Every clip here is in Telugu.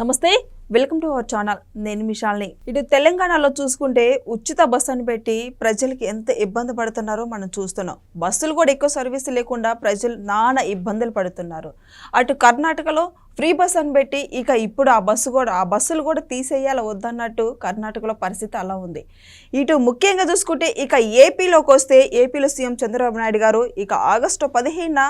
నమస్తే వెల్కమ్ టు అవర్ ఛానల్. నేను మిషాల్ని ఇటు తెలంగాణలో చూసుకుంటే ఉచిత బస్సు అని పెట్టి ప్రజలకి ఎంత ఇబ్బంది పడుతున్నారో మనం చూస్తున్నాం. బస్సులు కూడా ఎక్కువ సర్వీస్ లేకుండా ప్రజలు నానా ఇబ్బందులు పడుతున్నారు. అటు కర్ణాటకలో ఫ్రీ బస్ అని పెట్టి ఇక ఇప్పుడు ఆ బస్సు కూడా ఆ బస్సులు కూడా తీసేయాలి వద్దన్నట్టు కర్ణాటకలో పరిస్థితి అలా ఉంది. ఇటు ముఖ్యంగా చూసుకుంటే ఇక ఏపీలోకి వస్తే ఏపీలో సీఎం చంద్రబాబు నాయుడు గారు ఇక ఆగస్టు పదిహేనున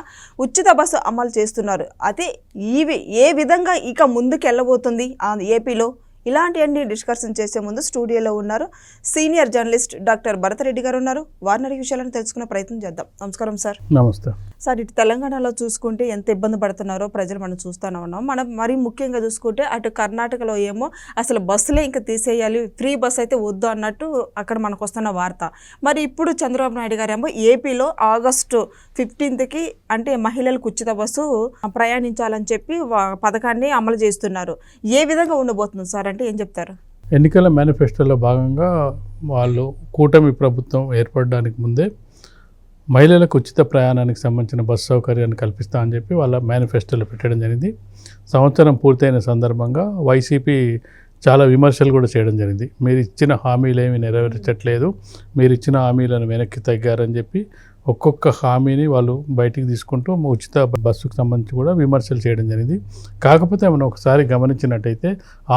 ఉచిత బస్సు అమలు చేస్తున్నారు. అదే ఈ ఏ విధంగా ఇక ముందుకు వెళ్ళబోతుంది ఆ ఏపీలో? ఇలాంటివన్నీ డిస్కషన్ చేసే ముందు స్టూడియోలో ఉన్నారు సీనియర్ జర్నలిస్ట్ డాక్టర్ భరతరెడ్డి గారు ఉన్నారు. వారిని విషయాలను తెలుసుకునే ప్రయత్నం చేద్దాం. నమస్కారం సార్. నమస్తే. సార్ ఇటు తెలంగాణలో చూసుకుంటే ఎంత ఇబ్బంది పడుతున్నారో ప్రజలు మనం చూస్తూనే ఉన్నాం. మనం మరీ ముఖ్యంగా చూసుకుంటే అటు కర్ణాటకలో ఏమో అసలు బస్సులే ఇంకా తీసేయాలి ఫ్రీ బస్ అయితే వద్దు అన్నట్టు అక్కడ మనకు వస్తున్న వార్త. మరి ఇప్పుడు చంద్రబాబు నాయుడు గారు ఏమో ఏపీలో ఆగస్టు ఫిఫ్టీన్త్కి అంటే మహిళలకు ఉచిత బస్సు ప్రయాణించాలని చెప్పి పథకాన్ని అమలు చేస్తున్నారు. ఏ విధంగా ఉండబోతుంది సార్? అంటే ఏం చెప్తారు? ఎన్నికల మేనిఫెస్టోలో భాగంగా వాళ్ళు కూటమి ప్రభుత్వం ఏర్పడడానికి ముందే మహిళలకు ఉచిత ప్రయాణానికి సంబంధించిన బస్సు సౌకర్యాన్ని కల్పిస్తా అని చెప్పి వాళ్ళ మేనిఫెస్టోలో పెట్టడం జరిగింది. సంవత్సరం పూర్తయిన సందర్భంగా వైసీపీ చాలా విమర్శలు కూడా చేయడం జరిగింది. మీరు ఇచ్చిన హామీలు ఏమీ నెరవేర్చట్లేదు. మీరు ఇచ్చిన హామీలను వెనక్కి తగ్గారని చెప్పి ఒక్కొక్క హామీని వాళ్ళు బయటికి తీసుకుంటూ ఉచిత బస్సుకు సంబంధించి కూడా విమర్శలు చేయడం జరిగింది. కాకపోతే మనం ఒకసారి గమనించినట్టయితే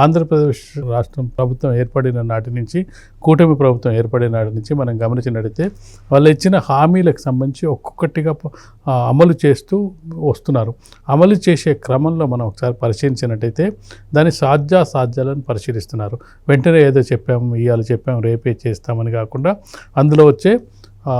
ఆంధ్రప్రదేశ్ రాష్ట్రం ప్రభుత్వం ఏర్పడిన నాటి నుంచి కూటమి ప్రభుత్వం ఏర్పడిన నాటి నుంచి మనం గమనించినట్టయితే వాళ్ళు ఇచ్చిన హామీలకు సంబంధించి ఒక్కొక్కటిగా అమలు చేస్తూ వస్తున్నారు. అమలు చేసే క్రమంలో మనం ఒకసారి పరిశీలించినట్టయితే దాని సాధ్యాసాధ్యాలను పరిశీలిస్తున్నారు. వెంటనే ఏదో చెప్పాము ఇవాళ చెప్పాము రేపే చేస్తామని కాకుండా అందులో వచ్చే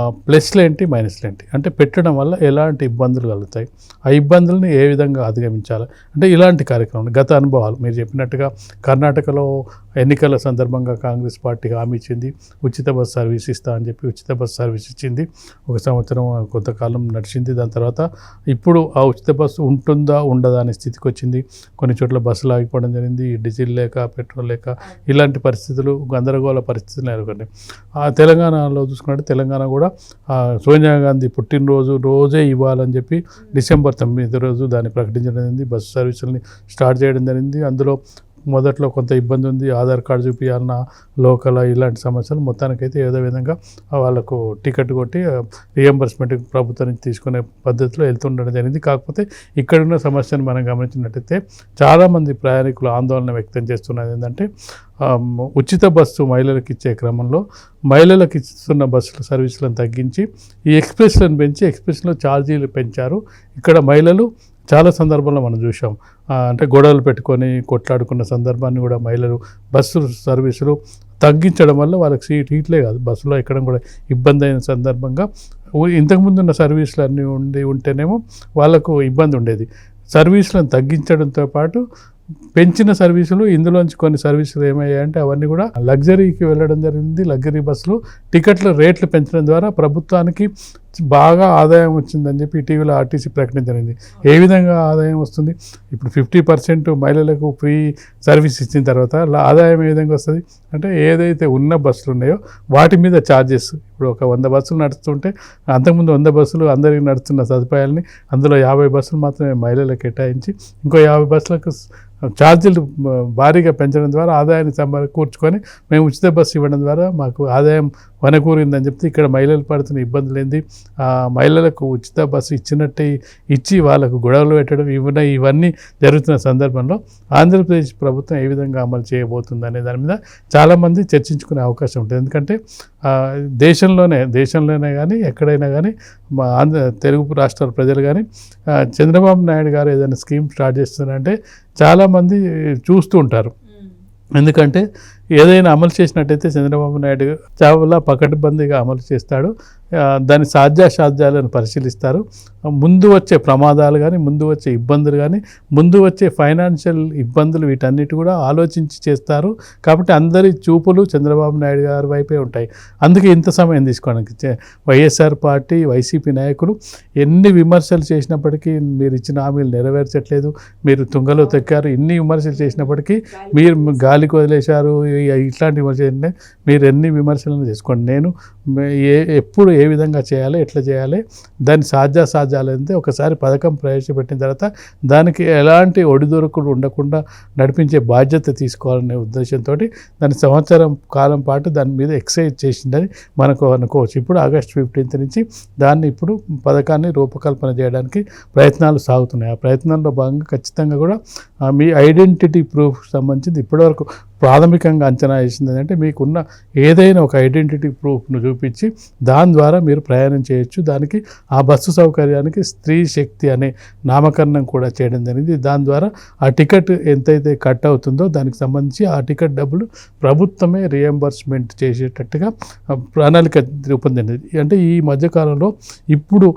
ప్లస్లు ఏంటి మైనస్లు ఏంటి? అంటే పెట్టడం వల్ల ఎలాంటి ఇబ్బందులు కలుగుతాయి? ఆ ఇబ్బందులను ఏ విధంగా అధిగమించాలి? అంటే ఇలాంటి కార్యక్రమం గత అనుభవాలు మీరు చెప్పినట్టుగా కర్ణాటకలో ఎన్నికల సందర్భంగా కాంగ్రెస్ పార్టీ హామీ ఇచ్చింది. ఉచిత బస్ సర్వీస్ ఇస్తా అని చెప్పి ఉచిత బస్ సర్వీస్ ఇచ్చింది. ఒక సంవత్సరం కొంతకాలం నడిచింది. దాని తర్వాత ఇప్పుడు ఆ ఉచిత బస్సు ఉంటుందా ఉండదా అనే స్థితికి వచ్చింది. కొన్ని చోట్ల బస్సులు ఆగిపోవడం జరిగింది. డీజిల్ లేక పెట్రోల్ లేక ఇలాంటి పరిస్థితులు గందరగోళ పరిస్థితులు నెలకొన్నాయి. ఆ తెలంగాణలో చూసుకుంటే తెలంగాణ కూడా సోనియా గాంధీ పుట్టినరోజు రోజే ఇవ్వాలని చెప్పి డిసెంబర్ తొమ్మిది రోజు దాన్ని ప్రకటించడం జరిగింది. బస్సు సర్వీసులని స్టార్ట్ చేయడం జరిగింది. అందులో మొదట్లో కొంత ఇబ్బంది ఉంది ఆధార్ కార్డు చూపించాలన్న లోకల్ ఇలాంటి సమస్యలు మొత్తానికైతే ఏదో విధంగా వాళ్ళకు టికెట్ కొట్టి రియంబర్స్మెంట్ ప్రభుత్వం నుంచి తీసుకునే పద్ధతిలో వెళ్తుండడం జరిగింది. కాకపోతే ఇక్కడున్న సమస్యను మనం గమనించినట్టయితే చాలామంది ప్రయాణికులు ఆందోళన వ్యక్తం చేస్తున్నది ఏంటంటే ఉచిత బస్సు మహిళలకు ఇచ్చే క్రమంలో మహిళలకు ఇస్తున్న బస్సుల సర్వీసులను తగ్గించి ఈ ఎక్స్ప్రెస్లను పెంచి ఎక్స్ప్రెస్లో ఛార్జీలు పెంచారు. ఇక్కడ మహిళలు చాలా సందర్భంలో మనం చూసాం అంటే గొడవలు పెట్టుకొని కొట్లాడుకున్న సందర్భాన్ని కూడా మహిళలు బస్సు సర్వీసులు తగ్గించడం వల్ల వాళ్ళకి సీట్ హీట్లే కాదు. బస్సులో ఎక్కడం కూడా ఇబ్బంది అయిన సందర్భంగా ఇంతకుముందు ఉన్న సర్వీసులు అన్నీ ఉండి ఉంటేనేమో వాళ్ళకు ఇబ్బంది ఉండేది. సర్వీసులను తగ్గించడంతో పాటు పెంచిన సర్వీసులు ఇందులోంచి కొన్ని సర్వీసులు ఏమయ్యాయంటే అవన్నీ కూడా లగ్జరీకి వెళ్ళడం జరిగింది. లగ్జరీ బస్సులు టికెట్ల రేట్లు పెంచడం ద్వారా ప్రభుత్వానికి బాగా ఆదాయం వచ్చిందని చెప్పి ఇటీవల ఆర్టీసీ ప్రకటించడింది ఏ విధంగా ఆదాయం వస్తుంది? ఇప్పుడు ఫిఫ్టీ పర్సెంట్ మహిళలకు ఫ్రీ సర్వీస్ ఇచ్చిన తర్వాత ఆదాయం ఏ విధంగా వస్తుంది? అంటే ఏదైతే ఉన్న బస్సులు ఉన్నాయో వాటి మీద ఛార్జెస్. ఇప్పుడు ఒక వంద బస్సులు నడుస్తుంటే అంతకుముందు వంద బస్సులు అందరికీ నడుస్తున్న సదుపాయాలని అందులో యాభై బస్సులు మాత్రమే మహిళలకు కేటాయించి ఇంకో యాభై బస్సులకు ఛార్జీలు భారీగా పెంచడం ద్వారా ఆదాయాన్ని సమకూర్చుకొని మేము ఉచిత బస్సు ఇవ్వడం ద్వారా మాకు ఆదాయం వనకూరిందని చెప్తే ఇక్కడ మహిళలు పడుతున్న ఇబ్బందులు ఏంది? మహిళలకు ఉచిత బస్సు ఇచ్చినట్టే ఇచ్చి వాళ్ళకు గొడవలు పెట్టడం ఇవన్నీ ఇవన్నీ జరుగుతున్న సందర్భంలో ఆంధ్రప్రదేశ్ ప్రభుత్వం ఏ విధంగా అమలు చేయబోతుంది అనే దాని మీద చాలామంది చర్చించుకునే అవకాశం ఉంటుంది. ఎందుకంటే దేశంలోనే దేశంలోనే కానీ ఎక్కడైనా కానీ మా ఆంధ్ర తెలుగు రాష్ట్రాల ప్రజలు కానీ చంద్రబాబు నాయుడు గారు ఏదైనా స్కీమ్ స్టార్ట్ చేస్తున్నారంటే చాలామంది చూస్తూ ఉంటారు. ఎందుకంటే ఏదైనా అమలు చేసినట్టయితే చంద్రబాబు నాయుడు చాలా పకడ్బందీగా అమలు చేస్తాడు. దాని సాధ్యాసాధ్యాలను పరిశీలిస్తారు. ముందు వచ్చే ప్రమాదాలు కానీ ముందు వచ్చే ఇబ్బందులు కానీ ముందు వచ్చే ఫైనాన్షియల్ ఇబ్బందులు వీటన్నిటి కూడా ఆలోచించి చేస్తారు. కాబట్టి అందరి చూపులు చంద్రబాబు నాయుడు గారి వైపే ఉంటాయి. అందుకే ఇంత సమయం తీసుకోవడానికి వైఎస్ఆర్ పార్టీ వైసీపీ నాయకులు ఎన్ని విమర్శలు చేసినప్పటికీ మీరు ఇచ్చిన హామీలు నెరవేర్చట్లేదు. మీరు తుంగలో తొక్కారు. ఇన్ని విమర్శలు చేసినప్పటికీ మీరు గాలికి వదిలేశారు. ఇట్లాంటి విమర్శలు మీరు ఎన్ని విమర్శలను చేసుకోండి. నేను ఏ ఎప్పుడు ఏ విధంగా చేయాలి ఎట్లా చేయాలి దాని సాధ్యాసాధ్యాలు అంటే ఒకసారి పథకం ప్రవేశపెట్టిన తర్వాత దానికి ఎలాంటి ఒడిదొరకుడు ఉండకుండా నడిపించే బాధ్యత తీసుకోవాలనే ఉద్దేశంతో దాని సంవత్సరం కాలం పాటు దాని మీద ఎక్సైజ్ చేసిందని మనకు అనుకోవచ్చు. ఇప్పుడు ఆగస్ట్ ఫిఫ్టీన్త్ నుంచి దాన్ని ఇప్పుడు పథకాన్ని రూపకల్పన చేయడానికి ప్రయత్నాలు సాగుతున్నాయి. ఆ ప్రయత్నంలో భాగంగా ఖచ్చితంగా కూడా మీ ఐడెంటిటీ ప్రూఫ్ సంబంధించింది ఇప్పటివరకు ప్రాథమికంగా అంచనా వేసింది ఏంటంటే మీకున్న ఏదైనా ఒక ఐడెంటిటీ ప్రూఫ్ను చూపించి దాని ద్వారా మీరు ప్రయాణం చేయొచ్చు. దానికి ఆ బస్సు సౌకర్యానికి స్త్రీ శక్తి అనే నామకరణం కూడా చేయడం జరిగింది. దాని ద్వారా ఆ టికెట్ ఎంతైతే కట్ అవుతుందో దానికి సంబంధించి ఆ టికెట్ డబ్బులు ప్రభుత్వమే రియంబర్స్మెంట్ చేసేటట్టుగా ప్రణాళిక రూపొందింది. అంటే ఈ మధ్యకాలంలో ఇప్పుడు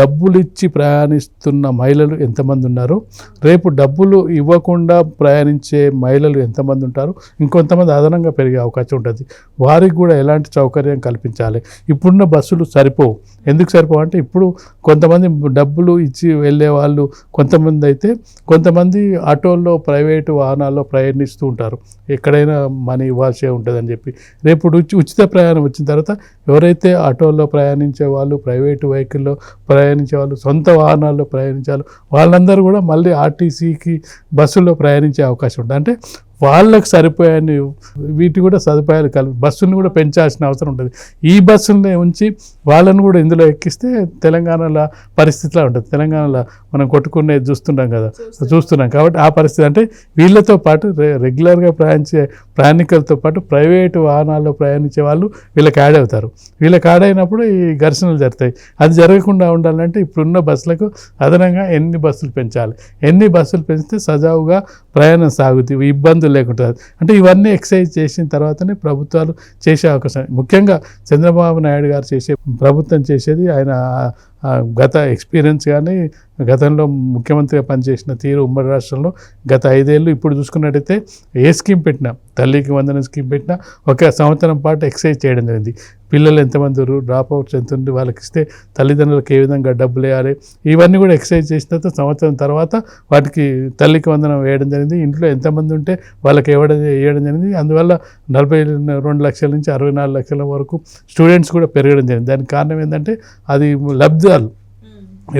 డబ్బులు ఇచ్చి ప్రయాణిస్తున్న మహిళలు ఎంతమంది ఉన్నారు రేపు డబ్బులు ఇవ్వకుండా ప్రయాణించే మహిళలు ఎంతమంది ఉంటారు ఇంకొంతమంది అదనంగా పెరిగే అవకాశం ఉంటుంది. వారికి కూడా ఎలాంటి సౌకర్యం కల్పించాలి? ఇప్పుడున్న బస్సులు సరిపోవు. ఎందుకు సరిపోవు అంటే ఇప్పుడు కొంతమంది డబ్బులు ఇచ్చి వెళ్ళే వాళ్ళు కొంతమంది అయితే కొంతమంది ఆటోల్లో ప్రైవేటు వాహనాల్లో ప్రయాణిస్తూ ఉంటారు. ఎక్కడైనా మనీ ఇవ్వాల్సే ఉంటుందని చెప్పి. రేపు ఉచి- ఉచిత ప్రయాణం వచ్చిన తర్వాత ఎవరైతే ఆటోల్లో ప్రయాణించే వాళ్ళు ప్రైవేటు వెహికల్లో ప్రయాణించే వాళ్ళు సొంత వాహనాల్లో ప్రయాణించాలి వాళ్ళందరూ కూడా మళ్ళీ ఆర్టీసీకి బస్సుల్లో ప్రయాణించే అవకాశం ఉంటుంది. అంటే వాళ్ళకి సరిపోయాన్ని వీటి కూడా సదుపాయాలు కలిపి బస్సులను కూడా పెంచాల్సిన అవసరం ఉంటుంది. ఈ బస్సుల్ని ఉంచి వాళ్ళని కూడా ఇందులో ఎక్కిస్తే తెలంగాణలో పరిస్థితిలా ఉంటుంది. తెలంగాణలో మనం కొట్టుకునేది చూస్తుంటాం కదా చూస్తున్నాం కాబట్టి ఆ పరిస్థితి అంటే వీళ్ళతో పాటు రె- రెగ్యులర్గా ప్రయాణించే ప్రయాణికులతో పాటు ప్రైవేటు వాహనాల్లో ప్రయాణించే వాళ్ళు వీళ్ళకి యాడ్ అవుతారు. వీళ్ళకి యాడ్ అయినప్పుడు ఈ ఘర్షణలు జరుగుతాయి. అది జరగకుండా ఉండాలంటే ఇప్పుడున్న బస్సులకు అదనంగా ఎన్ని బస్సులు పెంచాలి? ఎన్ని బస్సులు పెంచితే సజావుగా ప్రయాణం సాగుతుంది? ఇబ్బందులు లేకుండా అంటే ఇవన్నీ ఎక్సైజ్ చేసిన తర్వాతనే ప్రభుత్వాలు చేసే అవకాశం. ముఖ్యంగా చంద్రబాబు నాయుడు గారు చేసే ప్రభుత్వం చేసేది ఆయన గత ఎక్స్పీరియన్స్ కానీ గతంలో ముఖ్యమంత్రిగా పనిచేసిన తీరు ఉమ్మడి రాష్ట్రంలో గత ఐదేళ్ళు ఇప్పుడు చూసుకున్నట్టయితే ఏ స్కీమ్ పెట్టినా తల్లికి వందన స్కీమ్ పెట్టినా ఒక సంవత్సరం పాటు ఎక్సైజ్ చేయడం జరిగింది. పిల్లలు ఎంతమంది డ్రాప్ అవుట్స్ ఎంత ఉంది వాళ్ళకి ఇస్తే తల్లిదండ్రులకు ఏ విధంగా డబ్బులు వేయాలి ఇవన్నీ కూడా ఎక్సైజ్ చేసిన తర్వాత సంవత్సరం తర్వాత వాటికి తల్లికి వందనం వేయడం జరిగింది. ఇంట్లో ఎంతమంది ఉంటే వాళ్ళకి ఇవ్వడం వేయడం జరిగింది. అందువల్ల నలభై రెండు లక్షల నుంచి అరవై నాలుగు లక్షల వరకు స్టూడెంట్స్ కూడా పెరగడం జరిగింది. దానికి కారణం ఏంటంటే అది లబ్ధిదారులు.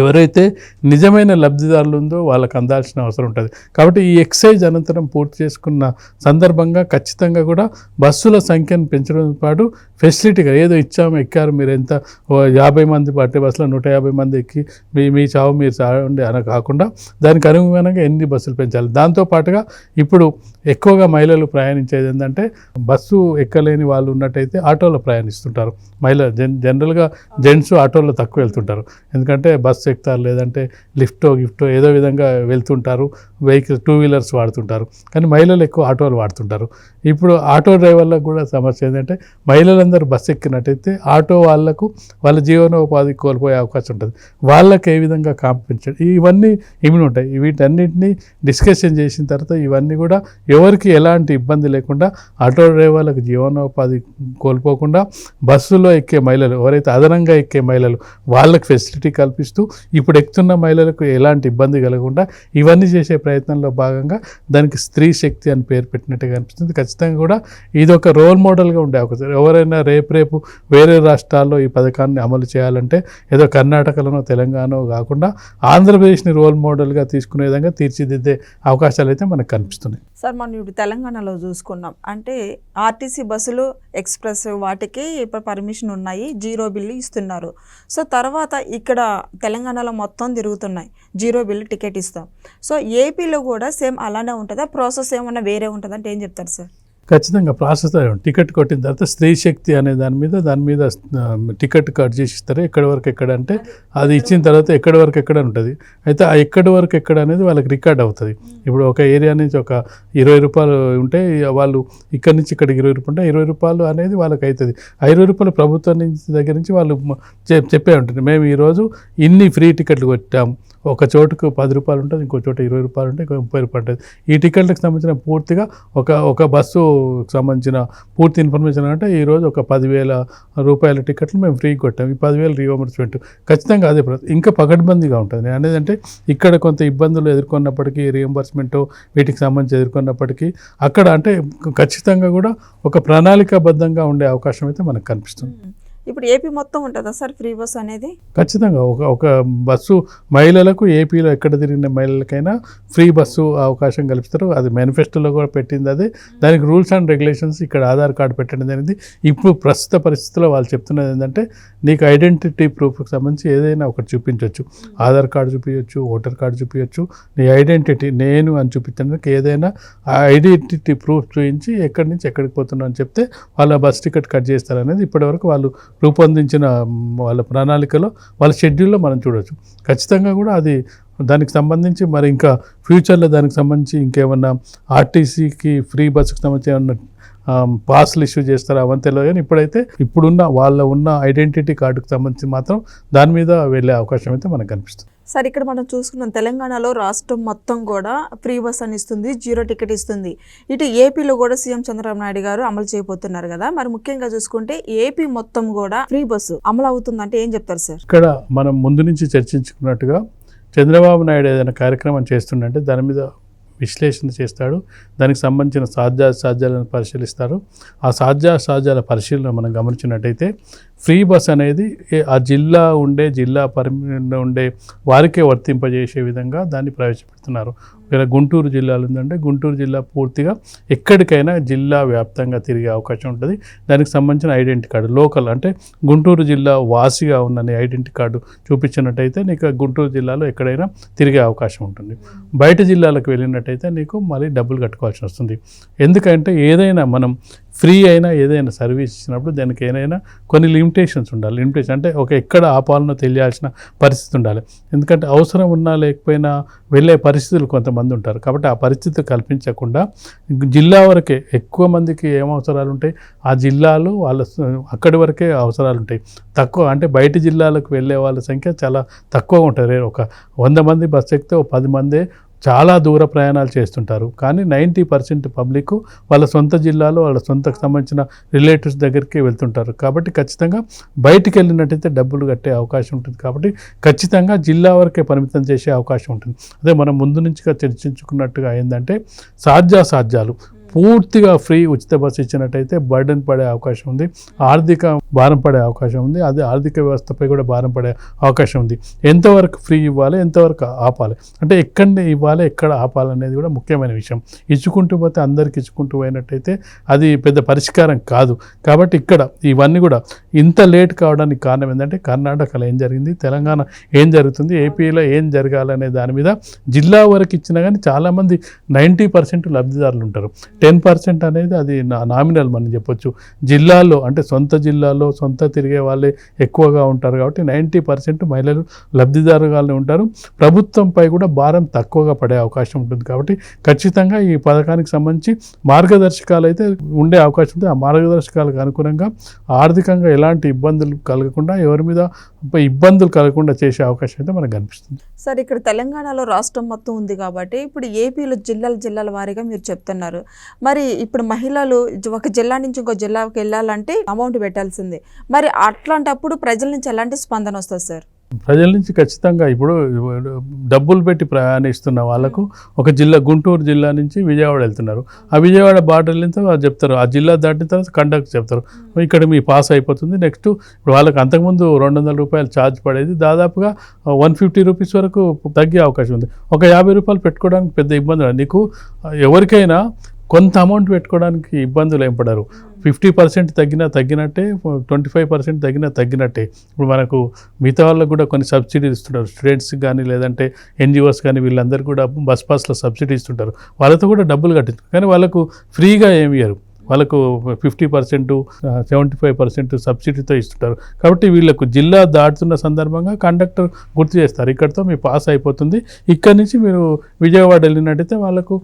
ఎవరైతే నిజమైన లబ్ధిదారులు ఉందో వాళ్ళకి అందాల్సిన అవసరం ఉంటుంది. కాబట్టి ఈ ఎక్సైజ్ అనంతరం పూర్తి చేసుకున్న సందర్భంగా ఖచ్చితంగా కూడా బస్సుల సంఖ్యను పెంచడంతో పాటు ఫెసిలిటీగా ఏదో ఇచ్చాము ఎక్కారు మీరు ఎంత? ఓ యాభై మంది పట్టే బస్సులో నూట యాభై మంది ఎక్కి మీ మీ చావు మీరు చావండి అని కాకుండా దానికి అనుగుణంగా ఎన్ని బస్సులు పెంచాలి. దాంతో పాటుగా ఇప్పుడు ఎక్కువగా మహిళలు ప్రయాణించేది ఏంటంటే బస్సు ఎక్కలేని వాళ్ళు ఉన్నట్టయితే ఆటోలో ప్రయాణిస్తుంటారు. మహిళ జన్ జనరల్గా జెంట్స్ ఆటోలో తక్కువ వెళ్తుంటారు. ఎందుకంటే బస్సు ఎక్కుతారు లేదంటే లిఫ్టో గిఫ్టో ఏదో విధంగా వెళ్తుంటారు వెహికల్ టూ వీలర్స్ వాడుతుంటారు. కానీ మహిళలు ఎక్కువ ఆటోలు వాడుతుంటారు. ఇప్పుడు ఆటో డ్రైవర్లకు కూడా సమస్య ఏంటంటే మహిళలందరూ అందరూ బస్సు ఎక్కినట్టయితే ఆటో వాళ్ళకు వాళ్ళ జీవనోపాధి కోల్పోయే అవకాశం ఉంటుంది. వాళ్ళకి ఏ విధంగా కాంపించడం ఇవన్నీ ఇమిని ఉంటాయి. వీటన్నిటిని డిస్కషన్ చేసిన తర్వాత ఇవన్నీ కూడా ఎవరికి ఎలాంటి ఇబ్బంది లేకుండా ఆటో డ్రైవర్లకు జీవనోపాధి కోల్పోకుండా బస్సులో ఎక్కే మహిళలు ఎవరైతే అదనంగా ఎక్కే మహిళలు వాళ్ళకి ఫెసిలిటీ కల్పిస్తూ ఇప్పుడు ఎక్కుతున్న మహిళలకు ఎలాంటి ఇబ్బంది కలగకుండా ఇవన్నీ చేసే ప్రయత్నంలో భాగంగా దానికి స్త్రీ శక్తి అని పేరు పెట్టినట్టుగా అనిపిస్తుంది. ఖచ్చితంగా కూడా ఇది ఒక రోల్ మోడల్గా ఉండే అవకాశం. ఎవరైనా రేపు రేపు వేరే రాష్ట్రాల్లో ఈ పథకాన్ని అమలు చేయాలంటే ఏదో కర్ణాటకలోనో తెలంగాణలో కాకుండా ఆంధ్రప్రదేశ్ని రోల్ మోడల్గా తీసుకునే విధంగా తీర్చిదిద్దే అవకాశాలు అయితే మనకు కనిపిస్తున్నాయి. సార్ మనం ఇప్పుడు తెలంగాణలో చూసుకున్నాం. అంటే ఆర్టీసీ బస్సులు ఎక్స్ప్రెస్ వాటికి ఇప్పుడు పర్మిషన్ ఉన్నాయి జీరో బిల్లు ఇస్తున్నారు. సో తర్వాత ఇక్కడ తెలంగాణలో మొత్తం తిరుగుతున్నాయి జీరో బిల్లు టికెట్ ఇస్తాం. సో ఏపీలో కూడా సేమ్ అలానే ఉంటుందా? ప్రాసెస్ ఏమన్నా వేరే ఉంటుందంటే ఏం చెప్తారు సార్? ఖచ్చితంగా ప్రాసెస్ టికెట్ కొట్టిన తర్వాత స్త్రీ శక్తి అనే దాని మీద దాని మీద టికెట్ కట్ చేసి ఇస్తారు ఎక్కడి వరకు ఎక్కడ అంటే అది ఇచ్చిన తర్వాత ఎక్కడి వరకు ఎక్కడ ఉంటుంది. అయితే ఆ ఎక్కడి వరకు ఎక్కడ అనేది వాళ్ళకి రికార్డ్ అవుతుంది. ఇప్పుడు ఒక ఏరియా నుంచి ఒక ఇరవై రూపాయలు ఉంటే వాళ్ళు ఇక్కడి నుంచి ఇక్కడికి ఇరవై రూపాయలు ఉంటే ఇరవై రూపాయలు అనేది వాళ్ళకి అవుతుంది. ఆ ఇరవై రూపాయలు ప్రభుత్వం నుంచి దగ్గర నుంచి వాళ్ళు చెప్పే ఉంటుంది. మేము ఈరోజు ఇన్ని ఫ్రీ టికెట్లు కొట్టాము ఒక చోటుకు పది రూపాయలు ఉంటుంది ఇంకో చోట ఇరవై రూపాయలు ఉంటాయి ఇంకో ముప్పై రూపాయలు ఉంటుంది. ఈ టికెట్లకు సంబంధించిన పూర్తిగా ఒక ఒక బస్సు సంబంధించిన పూర్తి ఇన్ఫర్మేషన్ అంటే ఈరోజు ఒక పదివేల రూపాయల టికెట్లు మేము ఫ్రీ కొట్టాం. ఈ పదివేల రీఓమర్స్మెంట్ ఖచ్చితంగా అదే ఇంకా పకడ్బందీగా ఉంటుంది. నేను అనేది అంటే ఇక్కడ కొంత ఇబ్బందులు ఎదుర్కొన్నప్పటికీ రీఎంబర్స్మెంట్ వీటికి సంబంధించి ఎదుర్కొన్నప్పటికీ అక్కడ అంటే ఖచ్చితంగా కూడా ఒక ప్రణాళికాబద్ధంగా ఉండే అవకాశం అయితే మనకు కనిపిస్తుంది. ఇప్పుడు ఏపీ మొత్తం ఉంటుందా సార్ ఫ్రీ బస్ అనేది? ఖచ్చితంగా. ఒక ఒక బస్సు మహిళలకు ఏపీలో ఎక్కడ తిరిగిన మహిళలకైనా ఫ్రీ బస్సు అవకాశం కల్పిస్తారు. అది మేనిఫెస్టోలో కూడా పెట్టింది అదే. దానికి రూల్స్ అండ్ రెగ్యులేషన్స్ ఇక్కడ ఆధార్ కార్డు పెట్టడం జరిగింది. ఇప్పుడు ప్రస్తుత పరిస్థితుల్లో వాళ్ళు చెప్తున్నది ఏంటంటే నీకు ఐడెంటిటీ ప్రూఫ్కి సంబంధించి ఏదైనా ఒకటి చూపించవచ్చు ఆధార్ కార్డు చూపించవచ్చు ఓటర్ కార్డు చూపించవచ్చు నీ ఐడెంటిటీ నేను అని చూపించడానికి ఏదైనా ఐడెంటిటీ ప్రూఫ్ చూపించి ఎక్కడి నుంచి ఎక్కడికి పోతున్నా అని చెప్తే వాళ్ళ బస్ టికెట్ కట్ చేస్తారు అనేది ఇప్పటివరకు వాళ్ళు రూపొందించిన వాళ్ళ ప్రణాళికలో వాళ్ళ షెడ్యూల్లో మనం చూడవచ్చు ఖచ్చితంగా కూడా అది దానికి సంబంధించి మరి ఇంకా ఫ్యూచర్లో దానికి సంబంధించి ఇంకేమన్నా ఆర్టీసీకి ఫ్రీ బస్సుకి సంబంధించి ఏమన్నా పాస్లు ఇష్యూ చేస్తారా అవన్నీ తెలియదు కానీ ఇప్పుడైతే ఇప్పుడున్న వాళ్ళ ఉన్న ఐడెంటిటీ కార్డుకు సంబంధించి మాత్రం దాని మీద వెళ్ళే అవకాశం అయితే మనకు కనిపిస్తుంది. సార్ ఇక్కడ మనం చూసుకున్నాం తెలంగాణలో రాష్ట్రం మొత్తం కూడా ఫ్రీ బస్ అని ఇస్తుంది జీరో టికెట్ ఇస్తుంది. ఇటు ఏపీలో కూడా సీఎం చంద్రబాబు నాయుడు గారు అమలు చేయబోతున్నారు కదా. మరి ముఖ్యంగా చూసుకుంటే ఏపీ మొత్తం కూడా ఫ్రీ బస్సు అమలు అవుతుందంటే ఏం చెప్తారు సార్? ఇక్కడ మనం ముందు నుంచి చర్చించుకున్నట్టుగా చంద్రబాబు నాయుడు ఏదైనా కార్యక్రమం చేస్తుండంటే దాని మీద విశ్లేషణ చేస్తాడు. దానికి సంబంధించిన సాధ్యాసాధ్యాలను పరిశీలిస్తారు. ఆ సాధ్యాసాధ్యాల పరిశీలన మనం గమనించినట్టయితే ఫ్రీ బస్ అనేది ఏ- ఆ జిల్లా ఉండే జిల్లా పరిమితిలో ఉండే వారికే వర్తింపజేసే విధంగా దాన్ని ప్రవేశపెడుతున్నారు. ఒకవేళ గుంటూరు జిల్లాలో ఉందంటే గుంటూరు జిల్లా పూర్తిగా ఎక్కడికైనా జిల్లా వ్యాప్తంగా తిరిగే అవకాశం ఉంటుంది. దానికి సంబంధించిన ఐడెంటిటీ కార్డు లోకల్ అంటే గుంటూరు జిల్లా వాసిగా ఉందని ఐడెంటిటీ కార్డు చూపించినట్టయితే నీకు గుంటూరు జిల్లాలో ఎక్కడైనా తిరిగే అవకాశం ఉంటుంది. బయట జిల్లాలకు వెళ్ళినట్టయితే నీకు మళ్ళీ డబ్బులు కట్టుకోవాల్సి వస్తుంది. ఎందుకంటే ఏదైనా మనం ఫ్రీ అయినా ఏదైనా సర్వీస్ ఇచ్చినప్పుడు దానికి ఏదైనా కొన్ని లిమిటేషన్స్ ఉండాలి. లిమిటేషన్ అంటే ఒక ఎక్కడ ఆపాలనో తెలియాల్సిన పరిస్థితి ఉండాలి. ఎందుకంటే అవసరం ఉన్నా లేకపోయినా వెళ్ళే పరిస్థితులు కొంతమంది ఉంటారు. కాబట్టి ఆ పరిస్థితి కల్పించకుండా జిల్లా వరకే ఎక్కువ మందికి ఏం అవసరాలు ఉంటాయి? ఆ జిల్లాలు వాళ్ళ అక్కడి వరకే అవసరాలు ఉంటాయి. తక్కువ అంటే బయట జిల్లాలకు వెళ్ళే వాళ్ళ సంఖ్య చాలా తక్కువ ఉంటుంది. ఒక వంద మంది బస్సు ఎక్కితే ఒక పది మందే చాలా దూర ప్రయాణాలు చేస్తుంటారు. కానీ నైంటీ పర్సెంట్ పబ్లిక్ వాళ్ళ సొంత జిల్లాలో వాళ్ళ సొంతకు సంబంధించిన రిలేటివ్స్ దగ్గరికి వెళ్తుంటారు. కాబట్టి ఖచ్చితంగా బయటికి వెళ్ళినట్టయితే డబ్బులు కట్టే అవకాశం ఉంటుంది. కాబట్టి ఖచ్చితంగా జిల్లా వరకే పరిమితం చేసే అవకాశం ఉంటుంది. అదే మనం ముందు నుంచిగా చర్చించుకున్నట్టుగా ఏంటంటే సాధ్యాసాధ్యాలు. పూర్తిగా ఫ్రీ ఉచిత బస్సు ఇచ్చినట్టయితే బర్డెన్ పడే అవకాశం ఉంది. ఆర్థిక భారం పడే అవకాశం ఉంది. అదే ఆర్థిక వ్యవస్థపై కూడా భారం పడే అవకాశం ఉంది. ఎంతవరకు ఫ్రీ ఇవ్వాలి ఎంతవరకు ఆపాలి? అంటే ఎక్కడ ఇవ్వాలి ఎక్కడ ఆపాలి అనేది కూడా ముఖ్యమైన విషయం. ఇచ్చుకుంటూ పోతే అందరికి ఇచ్చుకుంటూ పోయినట్టయితే అది పెద్ద పరిష్కారం కాదు. కాబట్టి ఇక్కడ ఇవన్నీ కూడా ఇంత లేట్ కావడానికి కారణం ఏంటంటే కర్ణాటకలో ఏం జరిగింది? తెలంగాణ ఏం జరుగుతుంది? ఏపీలో ఏం జరగాలనే దాని మీద జిల్లా వరకు ఇచ్చినా కానీ చాలామంది నైంటీ పర్సెంట్ లబ్ధిదారులు ఉంటారు. టెన్ పర్సెంట్ అనేది అది నా- నామినల్ మనం చెప్పొచ్చు. జిల్లాలో అంటే సొంత జిల్లాలో సొంత తిరిగే వాళ్ళే ఎక్కువగా ఉంటారు కాబట్టి నైంటీ పర్సెంట్ మహిళలు లబ్ధిదారుగానే ఉంటారు. ప్రభుత్వంపై కూడా భారం తక్కువగా పడే అవకాశం ఉంటుంది కాబట్టి ఖచ్చితంగా ఈ పథకానికి సంబంధించి మార్గదర్శకాలు అయితే ఉండే అవకాశం ఉంది. ఆ మార్గదర్శకాలకు అనుగుణంగా ఆర్థికంగా ఎలాంటి ఇబ్బందులు కలగకుండా ఎవరి మీద ఇబ్బందులు కలగకుండా చేసే అవకాశం అయితే మనకు కనిపిస్తుంది. సార్ ఇక్కడ తెలంగాణలో రాష్ట్రం మొత్తం ఉంది కాబట్టి ఇప్పుడు ఏపీలో జిల్లాల జిల్లాల వారీగా మీరు చెప్తున్నారు. మరి ఇప్పుడు మహిళలు ఒక జిల్లా నుంచి ఇంకో జిల్లాకి వెళ్ళాలంటే అమౌంట్ పెట్టాల్సిందే. మరి అట్లాంటప్పుడు ప్రజల నుంచి ఎలాంటి స్పందన వస్తుంది సార్? ప్రజల నుంచి ఖచ్చితంగా ఇప్పుడు డబ్బులు పెట్టి ప్రయాణిస్తున్న వాళ్ళకు ఒక జిల్లా గుంటూరు జిల్లా నుంచి విజయవాడ వెళ్తున్నారు. ఆ విజయవాడ బార్డర్ వెళ్ళిన తర్వాత చెప్తారు ఆ జిల్లా దాటిన తర్వాత కండక్ట్ చెప్తారు. ఇక్కడ మీ పాస్ అయిపోతుంది నెక్స్ట్ ఇప్పుడు వాళ్ళకి అంతకుముందు రెండు వందల రూపాయలు ఛార్జ్ పడేది దాదాపుగా వన్ ఫిఫ్టీ రూపీస్ వరకు తగ్గే అవకాశం ఉంది. ఒక యాభై రూపాయలు పెట్టుకోవడానికి పెద్ద ఇబ్బంది. నీకు ఎవరికైనా కొంత అమౌంట్ పెట్టుకోవడానికి ఇబ్బందులు ఏం పడరు. ఫిఫ్టీ పర్సెంట్ తగ్గినా తగ్గినట్టే ట్వంటీ ఫైవ్ పర్సెంట్ తగ్గినా తగ్గినట్టే. ఇప్పుడు మనకు మిగతా వాళ్ళకు కూడా కొన్ని సబ్సిడీలు ఇస్తుంటారు. స్టూడెంట్స్కి కానీ లేదంటే ఎన్జిఓస్ కానీ వీళ్ళందరూ కూడా బస్ పాస్లో సబ్సిడీ ఇస్తుంటారు. వాళ్ళతో కూడా డబ్బులు కట్టించారు కానీ వాళ్ళకు ఫ్రీగా ఏమి ఇయ్యరు. వాళ్ళకు fifty percent seventy five percent సబ్సిడీతో ఇస్తుంటారు. కాబట్టి వీళ్ళకు జిల్లా దాటుతున్న సందర్భంగా కండక్టర్ గుర్తు చేస్తారు ఇక్కడితో మీ పాస్ అయిపోతుంది. ఇక్కడ నుంచి మీరు విజయవాడ వెళ్ళినట్టయితే వాళ్ళకు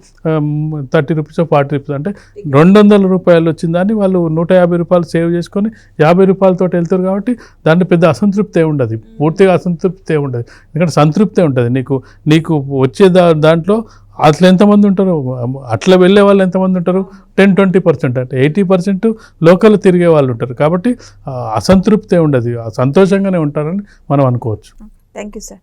థర్టీ రూపీస్ ఫార్టీ రూపీస్ అంటే రెండు వందల రూపాయలు వచ్చిన దాన్ని వాళ్ళు నూట యాభై రూపాయలు సేవ్ చేసుకొని యాభై రూపాయలతో వెళ్తారు కాబట్టి దాంట్లో పెద్ద అసంతృప్తి ఉండదు. పూర్తిగా అసంతృప్తి ఉండదు. ఎందుకంటే సంతృప్తి ఉంటుంది. నీకు నీకు వచ్చే దా దాంట్లో అట్లా ఎంతమంది ఉంటారు? అట్లా వెళ్ళే వాళ్ళు ఎంతమంది ఉంటారు? టెన్ ట్వంటీ పర్సెంట్ అంటే. ఎయిటీ పర్సెంట్ లోకల్ తిరిగే వాళ్ళు ఉంటారు. కాబట్టి అసంతృప్తే అసంతృప్తి ఉండదు. ఆ సంతోషంగానే ఉంటారని మనం అనుకోవచ్చు. Thank you sir.